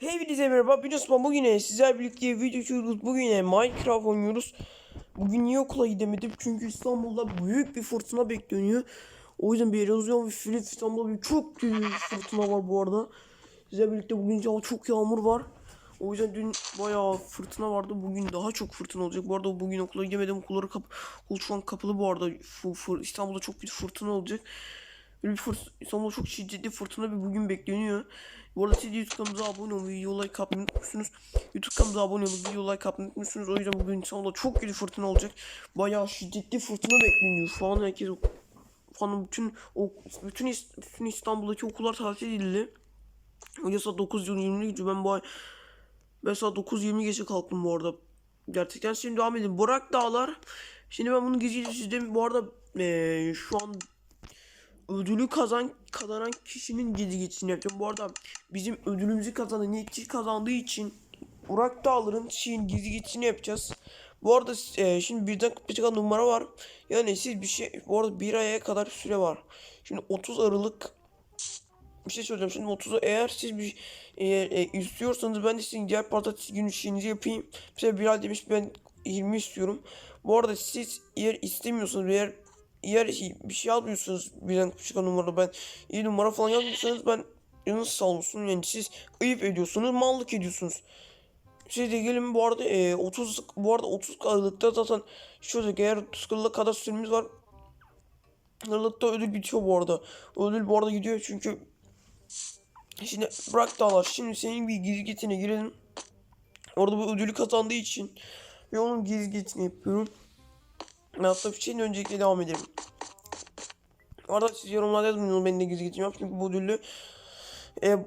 Hepinize merhaba. Ben Osman. Bugün yine sizler birlikte video çekiyoruz. Bugün Minecraft oynuyoruz. Bugün niye okula gidemedim? Çünkü İstanbul'da büyük bir fırtına bekleniyor. O yüzden bir erozyon ve Filip İstanbul'da bir çok büyük bir fırtına var bu arada. Sizlerle birlikte bugün çok yağmur var. O yüzden dün bayağı fırtına vardı. Bugün daha çok fırtına olacak. Bu arada bugün okula gidemedim. Okulları kap okul şu an kapalı bu arada. İstanbul'da çok bir fırtına olacak. Böyle bir fırt İstanbul'da çok şiddetli fırtına bir bugün bekleniyor. Bu arada siz YouTube kanalımıza abone olmayı, video like atmayı unutmuşsunuz. YouTube kanalımıza abone olup video like atmayı unutmuşsunuz. O yüzden bugün İstanbul'da çok kötü fırtına olacak. Bayağı şiddetli fırtına bekleniyor. Şu an herkes şu an bütün o bütün, bütün İstanbul'daki okullar tatil edildi. Hoca saat 9.20 gidiyor. Ben bu ay ben saat 9.20 geçe kalktım bu arada. Gerçekten şimdi devam edin. Burak Dağlar. Şimdi ben bunu gizlice sizden bu arada eee, şu an ödülü kazan kazanan kişinin gezi geçişini yapacağım. Bu arada bizim ödülümüzü kazanan Netçi kazandığı için Burak Dağlar'ın şeyin gizli geçişini yapacağız. Bu arada e, şimdi birden 45 kadar numara var. Yani siz bir şey bu arada bir aya kadar süre var. Şimdi 30 Aralık bir şey söyleyeceğim. Şimdi 30'u eğer siz bir eğer, e, istiyorsanız ben de sizin diğer pazartesi günü şeyinizi yapayım. Mesela Bilal demiş ben 20 istiyorum. Bu arada siz eğer istemiyorsanız eğer eğer bir şey yazmıyorsanız birden çıkan numara ben iyi numara falan yazmıyorsanız ben yanınız sağ olsun yani siz ayıp ediyorsunuz mallık ediyorsunuz. Siz de gelin bu arada e, 30 bu arada 30 Aralık'ta zaten şöyle eğer 30 Aralık'a kadar süremiz var. Aralık'ta ödül bitiyor bu arada. Ödül bu arada gidiyor çünkü Şimdi bırak dağlar. Şimdi senin bir gizgetine girelim. Orada bu ödülü kazandığı için ve onun gizgetini yapıyorum. Hatta bir şeyin öncelikle devam edelim. Arada siz yorumlarda yazın ben de gizgetini yap. Çünkü bu ödülü e,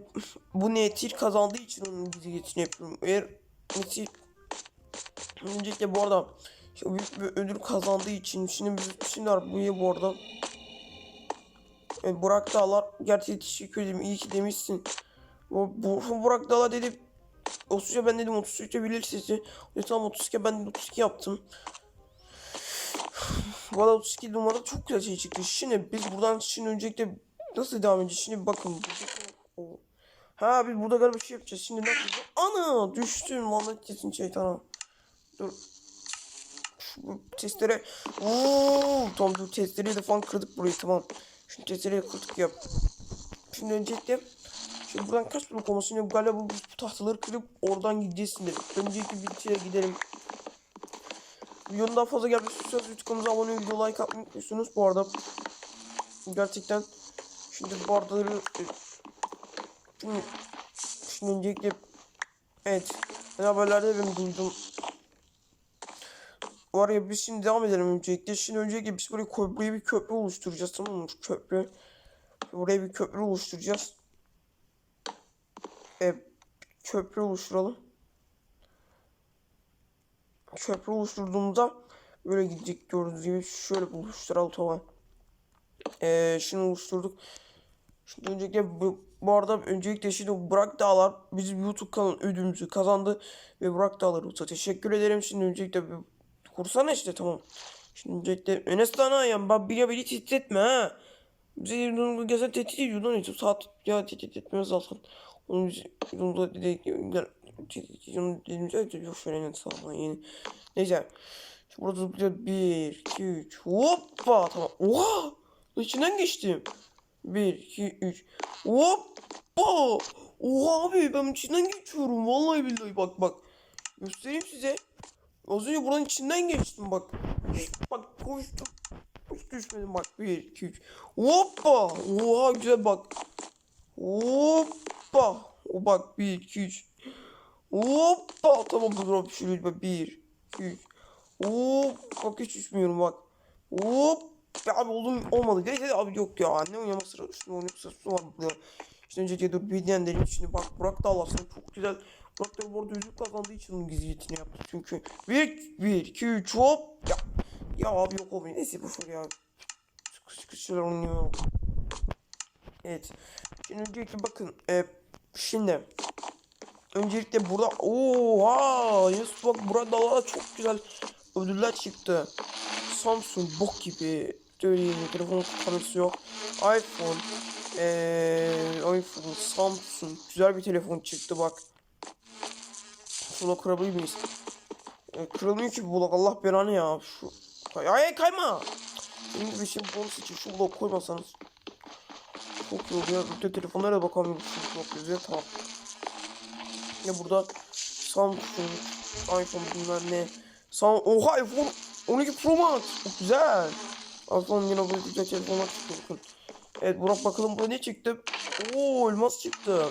bu netil kazandığı için onun gizgetini yapıyorum. Eğer netil öncelikle bu arada işte büyük bir ödül kazandığı için şimdi şimdi bu bu arada e, Burak Dağlar gerçekten teşekkür ederim. İyi ki demişsin. Bu, bu Burak Dağlar dedi 33'e ben dedim 33'e bilir. Dedi tamam 32'ye ben de 32 yaptım. Valla 32 numara çok güzel şey çıktı. Şimdi biz buradan şimdi öncelikle nasıl devam edeceğiz? Şimdi bakın. Ha biz burada galiba bir şey yapacağız. Şimdi nasıl? Ana düştüm. Vallahi kesin şeytana. Dur. Şu testere. Oo, tamam dur testereyi de falan kırdık burayı tamam. Şu testereyi kırdık yap. Şimdi öncelikle Şimdi buradan kaç blok olması şimdi galiba bu, bu tahtaları kırıp oradan gideceğiz şimdi. Öncelikle bir şeye gidelim. Videonun daha fazla gelmesi istiyorsanız YouTube kanalımıza abone olmayı, video like atmayı unutmuyorsunuz. Bu arada gerçekten şimdi bardaları e, şimdi, şimdi öncelikle evet ben haberlerde ben duydum. Var ya biz şimdi devam edelim öncelikle. Şimdi öncelikle biz buraya, buraya bir köprü oluşturacağız tamam mı? Köprü. Buraya bir köprü oluşturacağız. E, köprü oluşturalım. Köprü oluşturduğumuzda böyle gidecek gördüğünüz gibi şöyle oluşturalım tamam. E, şunu oluşturduk. Şimdi öncelikle bu, bu arada öncelikle şimdi Burak Dağlar bizim YouTube kanalı ödülümüzü kazandı ve Burak Dağlar'a teşekkür ederim. Şimdi öncelikle bir kursana işte tamam. Şimdi öncelikle Enes Dana ya bak bir beni titretme ha. Bize yurdunu gezen tehdit ediyor lan hiç saat ya tehdit etmez zaten. Onun yurdunda dedik dediğimiz yok şöyle net sağlam. Neyse. Burada zıplayacağız. Bir, iki, üç. Hoppa. Tamam. Oha. İçinden geçtim. Bir, iki, üç. Hoppa. Oha abi ben içinden geçiyorum. Vallahi billahi bak bak. Göstereyim size. Az önce buranın içinden geçtim bak. Bak koştum. Hiç düşmedim bak. Bir, iki, üç. Hoppa. Oha güzel bak. Hoppa. O bak bir, iki, üç. Hoppa. Tamam dur şöyle bak. Bir, üç. Hop. Bak hiç düşmüyorum bak. Hop. Abi oğlum olmadı. Neyse abi yok ya. Ne oynama sıra üstüne oynayıp sırası var. İşte önce dur bir diyenlerim şimdi bak Burak da Allah'ın çok güzel. Burak da bu arada yüzük kazandığı için onun gizliyetini yaptı çünkü. Bir, bir, iki, üç hop. Ya, ya abi yok olmuyor. Neyse boş ver ya. Sıkı sıkı şeyler oynuyor. Evet. Şimdi öncelikle bakın. E, şimdi. Öncelikle burada. Oha. Yusuf bak burada çok güzel ödüller çıktı. Samsung bok gibi. Söyleyeyim telefonun kamerası yok. iPhone. Eee iPhone, Samsung. Güzel bir telefon çıktı bak. Şuna kırabilir miyiz? E, kırılmıyor ki bu blok Allah belanı ya. Şu Kay ay kayma. Benim gibi şey bonus için şu blok koymasanız. Çok iyi oluyor. De telefonlara da bakamıyorum. Şu blok tamam. Ya burada Samsung, iPhone bilmem ne. Sam Oha iPhone 12 Pro Max. Güzel. iPhone yine bu güzel telefonlar çıktı bakın. Evet Burak bakalım bu ne çıktı? Oo elmas çıktı.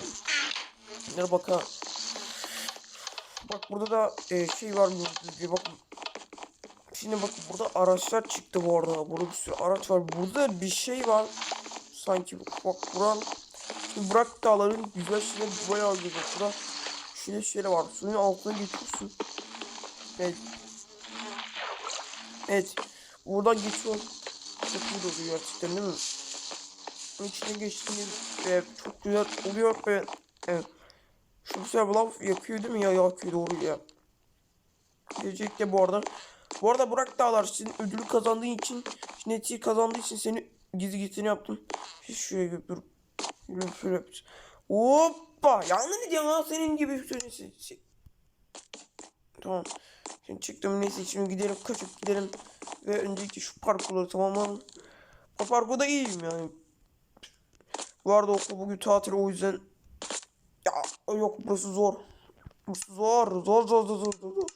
Bunlara bakalım. Bak burada da e, şey var gibi bakın. Şimdi bakın burada araçlar çıktı bu arada. Burada bir sürü araç var. Burada bir şey var. Sanki bak buran Şimdi Burak dağların güzel şeyler bayağı güzel. Burada şöyle şeyler var. Suyun altına geçiyorsun. Evet. Evet. Buradan geçiyor. Çok iyi oluyor gerçekten değil mi? Bunun içine geçtiğiniz e, çok güzel oluyor ve evet. Şu güzel bu laf yakıyor değil mi ya? Yakıyor doğru ya. Gelecekte bu arada. Bu arada Burak Dağlar senin ödülü kazandığın için netice kazandığı için seni gizli gizli yaptım. Hiç gö- dur. Şöyle şöyle yapacağız. Hoppa! Yanına gidiyorsun ha senin gibi süresi. Şey. Tamam. Şimdi çıktım neyse şimdi gidelim kaçıp gidelim. Ve önceki şu parkurları tamamlayalım. O parkurda iyiyim yani. Bu arada okul bugün tatil o yüzden ya yok burası zor. Burası zor. Zor zor zor zor zor.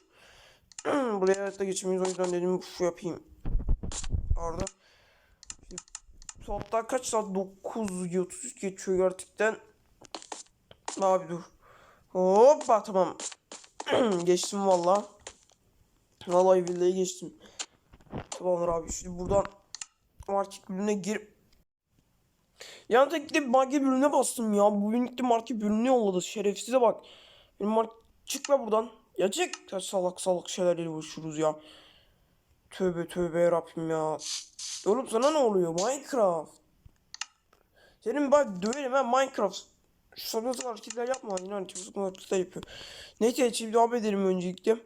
Buraya hayatta geçemeyiz o yüzden dedim şu yapayım. Orada. Şimdi Saatler kaç saat? 9.33 geçiyor gerçekten. Abi dur. Hoppa tamam. geçtim valla. Vallahi billahi geçtim. Tamamdır abi. Şimdi buradan market bölümüne girip Yan tekte market bölümüne bastım ya. Bugün gitti market bölümüne yolladı. Şerefsize bak. Benim market... Çık be buradan. Ya çık. Ya salak salak şeylerle uğraşıyoruz ya. Tövbe tövbe yarabbim ya. Oğlum sana ne oluyor? Minecraft. Senin bak döverim ben Minecraft. Şu sabah hareketler yapma. Yine hareketler hareketler yapıyor. Neyse şimdi devam edelim öncelikle.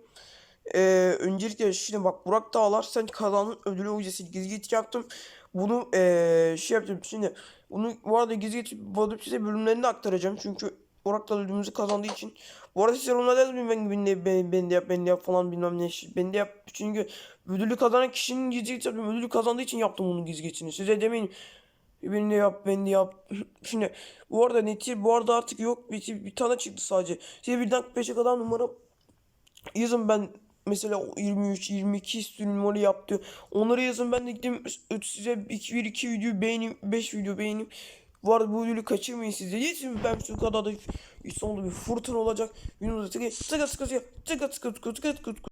Ee, öncelikle şimdi bak Burak Dağlar sen kazandın ödülü ücretsiz gizli getir yaptım. Bunu ee, şey yapacağım şimdi. Bunu bu arada gizli getir bu size bölümlerini aktaracağım. Çünkü Burak Dağlar ödülümüzü kazandığı için. Bu arada size onlar da ben ben de ben, ben de yap ben de yap falan bilmem ne. Ben de yap çünkü ödülü kazanan kişinin gizli getir yapıyorum. Ödülü kazandığı için yaptım bunu gizli getirini. Size demeyin ben de yap ben de yap. Şimdi bu arada netir bu arada artık yok bir, bir tane çıktı sadece. Size birden 5'e kadar numara yazın ben mesela o 23 22 üstü numara yaptı. Onları yazın ben de gideyim size 2 1 2 video beğeneyim 5 video beğeneyim. Bu arada bu videoyu kaçırmayın siz de. Yesin ben şu kadar da sonunda bir fırtına olacak. Videomuza tıkı tıkı tıkı tıkı tıkı tıkı tıkı tıkı tıkı